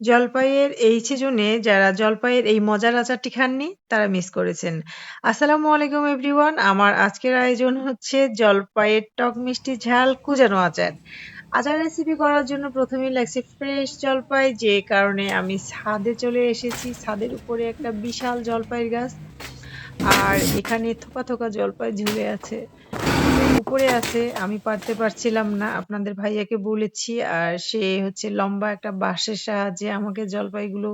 জলপাইয়ের এই সিজনে যারা জলপাইয়ের এই মজার আচারটি খাননি, তারা মিস করেছেন। আসসালামু আলাইকুম এভরিওয়ান আমার আজকের আয়োজন হচ্ছে জলপাইয়ের টক মিষ্টি ঝাল কুজানো আচার। আচার রেসিপি করার জন্য প্রথমেই লাগছে ফ্রেশ জলপাই, যে কারণে আমি ছাদে চলে এসেছি ছাদের উপরে একটা বিশাল জলপাইয়ের গাছ আর এখানে থোকা থোকা জলপাই ঝুলে আছে উপরে আছে, আমি পারতে পারছিলাম না। আপনাদের ভাইয়াকে বলেছি, আর সে হচ্ছে লম্বা একটা বাঁশের সাহায্যে আমাকে জলপাইগুলো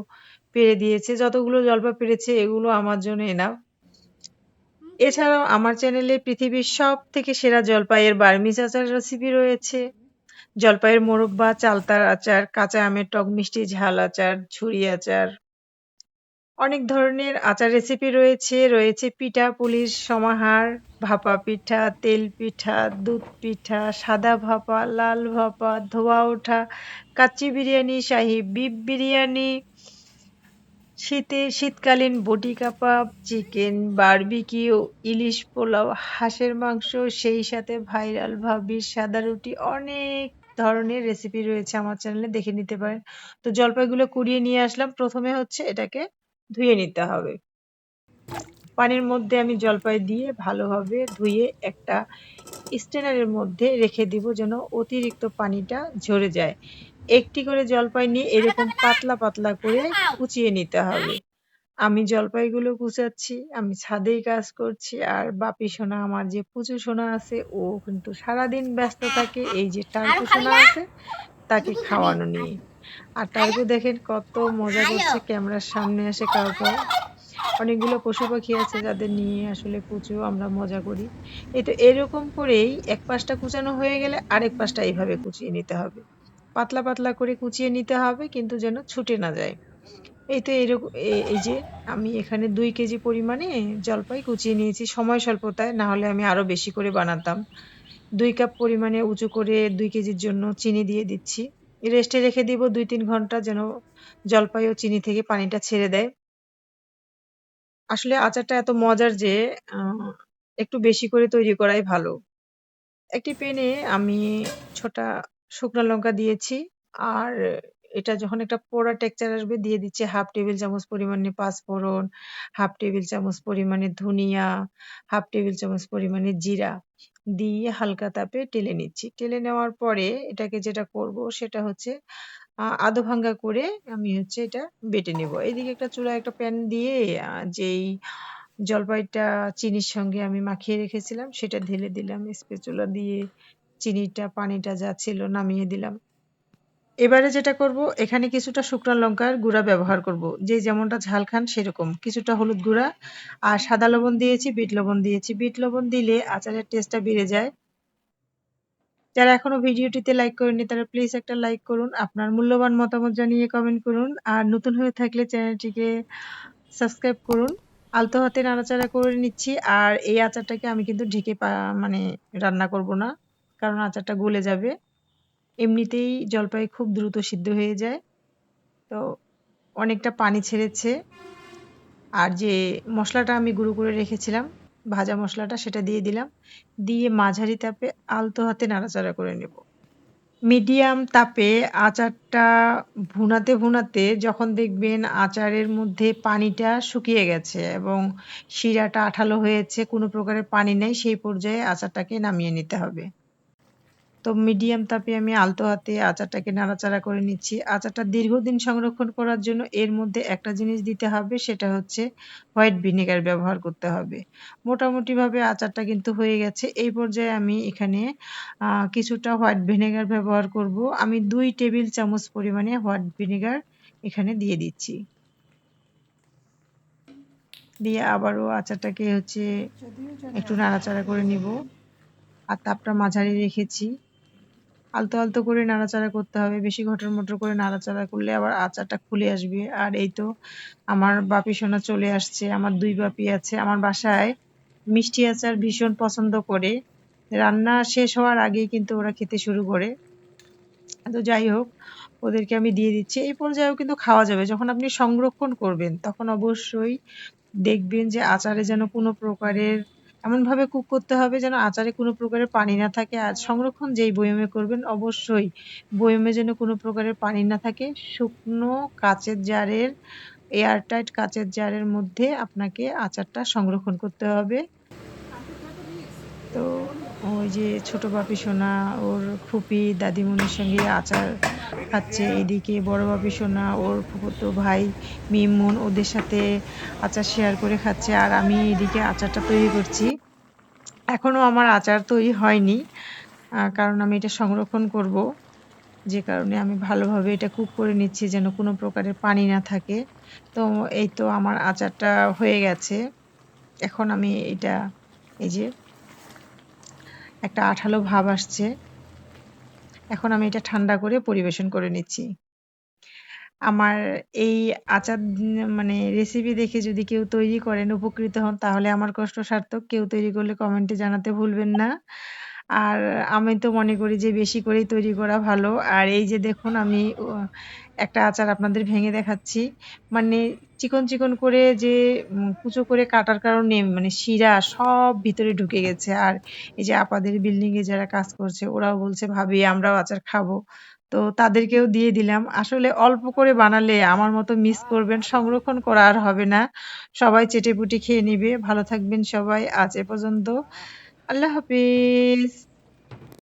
পেরে দিয়েছে। যতগুলো জলপাই পেরেছে, এগুলো আমার জন্য এনাফ এছাড়াও আমার চ্যানেলে পৃথিবীর সব থেকে সেরা জলপাইয়ের বার্মিজ আচার রেসিপি রয়েছে। জলপাইয়ের মোরব্বা চালতার আচার, কাঁচা আমের টক মিষ্টি, ঝাল আচার, ঝুরি আচার। অনেক ধরনের আচার রেসিপি রয়েছে। রয়েছে পিঠা পুলির সমাহার, ভাপা পিঠা, তেল পিঠা, দুধ পিঠা, সাদা ভাপা, লাল ভাপা, ধোয়া ওঠা, কাচ্চি বিরিয়ানি, শাহি বিপ বিরিয়ানি, শীতে শীতকালীন বটি কাবাব চিকেন, বারবিকিউ, ইলিশ পোলাও, হাঁসের মাংস, সেই সাথে ভাইরাল ভাবির সাদা রুটি, অনেক ধরনের রেসিপি রয়েছে আমার চ্যানেলে দেখে নিতে পারেন। তো জলপাইগুলো কুড়িয়ে নিয়ে আসলাম। প্রথমে হচ্ছে এটাকে ধুয়ে নিতে হবে। পানির মধ্যে আমি জলপাই দিয়ে ভালোভাবে ধুয়ে একটা স্টেনারের মধ্যে রেখে দিব যেন অতিরিক্ত পানিটা ঝরে যায়। একটি করে জলপাই নিয়ে এরকম পাতলা পাতলা করে কুচিয়ে নিতে হবে। আমি জলপাইগুলো কুচাচ্ছি, আমি ছাদেই কাজ করছি, আর বাপি সোনা, আমার যে পুচু সোনা আছে, ও কিন্তু সারাদিন ব্যস্ত থাকে, এই যে টার্কু সোনা আছে তাকে খাওয়ানো নিয়ে আর টার্কু দেখেন কত মজা করছে ক্যামেরার সামনে এসে কাউ কাউ অনেকগুলো পশু পাখি আছে যাদের নিয়ে আসলে কুচু আমরা মজা করি। এই তো এরকম করেই এক পাশটা কুচানো হয়ে গেলে আরেক পাশটা এইভাবে কুচিয়ে নিতে হবে। পাতলা পাতলা করে কুচিয়ে নিতে হবে কিন্তু যেন ছুটে না যায়। এই তো এরকম এই যে আমি এখানে দুই কেজি পরিমাণে জলপাই কুচিয়ে নিয়েছি। সময় স্বল্পতায় না হলে আমি আরও বেশি করে বানাতাম। দুই কাপ পরিমাণে উঁচু করে দুই কেজির জন্য চিনি দিয়ে দিচ্ছি। রেস্টে রেখে দিব দুই তিন ঘণ্টা যেন জলপাই ও চিনি থেকে পানিটা ছেড়ে দেয়। আসলে আচারটা এত মজার যে একটু বেশি করে তৈরি করাই ভালো। একটি পেনে আমি ছোটা শুকনো লঙ্কা দিয়েছি আর এটা যখন একটা পোড়া টেক্সচার আসবে, দিয়ে দিচ্ছি হাফ টেবিল চামচ পরিমাণে পাঁচফোড়ন হাফ টেবিল চামচ পরিমাণে ধনিয়া হাফ টেবিল চামচ পরিমাণে জিরা, দিয়ে হালকা তাপে টেলে নিচ্ছি। টেলে নেওয়ার পরে এটাকে যেটা করব সেটা হচ্ছে আধো ভাঙ্গা করে আমি হচ্ছে এটা বেটে নেব। এদিকে একটা চুলায় একটা প্যান দিয়ে যেই জলপাইটা চিনির সঙ্গে আমি মাখিয়ে রেখেছিলাম, সেটা ঢেলে দিলাম। স্পেচুলা দিয়ে চিনিটা, পানিটা যা ছিল নামিয়ে দিলাম। এবারে যেটা করব, এখানে কিছুটা শুকনো লঙ্কার গুঁড়া ব্যবহার করব। যে যেমনটা ঝাল খান সেরকম। কিছুটা হলুদ গুঁড়া আর সাদা লবণ দিয়েছি, বিট লবণ দিয়েছি। বিট লবণ দিলে আচারের টেস্টটা বেড়ে যায়। যারা এখনও ভিডিওটিতে লাইক করেনি তারা প্লিজ একটা লাইক করুন, আপনার মূল্যবান মতামত জানিয়ে কমেন্ট করুন, আর নতুন হয়ে থাকলে চ্যানেলটিকে সাবস্ক্রাইব করুন। আলতো হাতে নাড়াচাড়া করে নিচ্ছি, আর এই আচারটাকে আমি কিন্তু ঢেকে মানে রান্না করব না, কারণ আচারটা গলে যাবে। এমনিতেই জলপাই খুব দ্রুত সিদ্ধ হয়ে যায়। তো অনেকটা পানি ছেড়েছে। আর যে মশলাটা আমি গুঁড়ো করে রেখেছিলাম, ভাজা মশলাটা, সেটা দিয়ে দিলাম। দিয়ে মাঝারি তাপে আলতো হাতে নাড়াচাড়া করে নেব। মিডিয়াম তাপে আচারটা ভুনাতে ভুনাতে যখন দেখবেন আচারের মধ্যে পানিটা শুকিয়ে গেছে এবং শিরাটা আঠালো হয়েছে, কোনো প্রকারের পানি নেই, সেই পর্যায়ে আচারটাকে নামিয়ে নিতে হবে। তো মিডিয়াম তাপে আমি আলতো হাতে আচারটাকে নাড়াচাড়া করে নিচ্ছি। আচারটা দীর্ঘদিন সংরক্ষণ করার জন্য এর মধ্যে একটা জিনিস দিতে হবে, সেটা হচ্ছে হোয়াইট ভিনেগার ব্যবহার করতে হবে। মোটামুটিভাবে আচারটা কিন্তু হয়ে গেছে। এই পর্যায়ে আমি এখানে কিছুটা হোয়াইট ভিনেগার ব্যবহার করব। আমি দুই টেবিল চামচ পরিমাণে হোয়াইট ভিনেগার এখানে দিয়ে দিচ্ছি। দিয়ে আবারও আচারটাকে হচ্ছে একটু নাড়াচাড়া করে নিব। আর তাপটা মাঝারি রেখেছি। আলতো আলতো করে নাড়াচাড়া করতে হবে, বেশি ঘটর মটর করে নাড়াচাড়া করলে আবার আচারটা খুলে আসবে। আর এই তো আমার বাপি সোনা চলে আসছে, আমার দুই বাপি আছে। আমার বাসায় মিষ্টি আচার ভীষণ পছন্দ করে। রান্না শেষ হওয়ার আগেই কিন্তু ওরা খেতে শুরু করে। তো যাই হোক, ওদেরকে আমি দিয়ে দিচ্ছি। এই পর্যায়েও কিন্তু খাওয়া যাবে। যখন আপনি সংরক্ষণ করবেন, তখন অবশ্যই দেখবেন যে আচারে যেন কোনো প্রকারের এমনভাবে কুক করতে হবে যেন আচারে কোনো প্রকারের পানি না থাকে। আর সংরক্ষণ যেই বয়মে করবেন, অবশ্যই বয়মে যেন কোনো প্রকারের পানি না থাকে। শুকনো কাচের জারের এয়ারটাইট কাচের জারের মধ্যে আপনাকে আচারটা সংরক্ষণ করতে হবে। তো ওই যে ছোট বাপি সোনা, ওর ফুপি দাদিমণির সঙ্গে আচার খাচ্ছে এদিকে বড় বাপি সোনা, ওর ফুফুতো ভাই মিমুন ওদের সাথে আচার শেয়ার করে খাচ্ছে আর আমি এদিকে আচারটা তৈরি করছি। এখনও আমার আচার তৈরি হয়নি কারণ আমি এটা সংরক্ষণ করব। যে কারণে আমি ভালোভাবে এটা কুক করে নিচ্ছি যেন কোনো প্রকারের পানি না থাকে। তো এই তো আমার আচারটা হয়ে গেছে। এখন আমি এটা এই যে একটা আঠালো ভাব আসছে। এখন আমি এটা ঠান্ডা করে পরিবেশন করে নিচ্ছি। আমার এই আচার মানে রেসিপি দেখে যদি কেউ তৈরি করেন, উপকৃত হন, তাহলে আমার কষ্ট সার্থক কেউ তৈরি করলে কমেন্টে জানাতে ভুলবেন না। আর আমি তো মনে করি যে বেশি করেই তৈরি করা ভালো। আর এই যে দেখুন, আমি একটা আচার আপনাদের ভেঙে দেখাচ্ছি। মানে চিকন চিকন করে যে কুচো করে কাটার কারণে মানে শিরা সব ভিতরে ঢুকে গেছে। আর এই যে আপাদের বিল্ডিং এ যারা কাজ করছে, ওরাও বলছে, ভাবি, আমরাও আচার খাব। তো তাদেরকেও দিয়ে দিলাম। আসলে অল্প করে বানালে আমার মতো মিস করবেন, সংরক্ষণ করা আর হবে না। সবাই চেটেপুটি খেয়ে নিবে। ভালো থাকবেন সবাই। আজ এ পর্যন্ত। আল্লাহ হাফিজ।